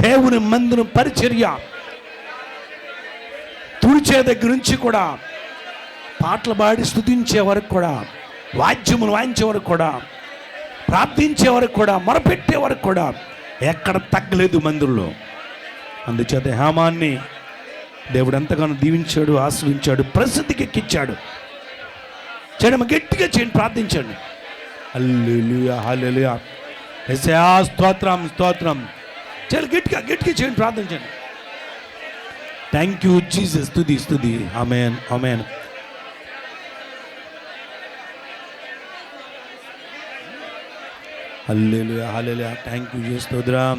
దేవుని మందును పరిచర్య. తుడిచే దగ్గర నుంచి కూడా పాటలు పాడి స్థుతించే వరకు కూడా వాద్యములు వాయించే వరకు కూడా ప్రార్థించే వరకు కూడా మొరపెట్టే వరకు కూడా ఎక్కడ తగ్గలేదు మందిరంలో అందుచేత హేమాన్ని దేవుడు ఎంతగానో దీవించాడు ఆశ్రయించాడు ప్రసిద్ధికి ఎక్కించాడు చేయడం గట్టిగా చేయండి ప్రార్థించండి. అల్లు హల్లెలూయా. స్తోత్రం స్తోత్రం. చాలా గట్టిగా గట్టిగా చేయండి ప్రార్థించండి థ్యాంక్ యూ జీసస్ స్తుది స్తుది amen amen hallelujah hallelujah thank you స్తోత్రం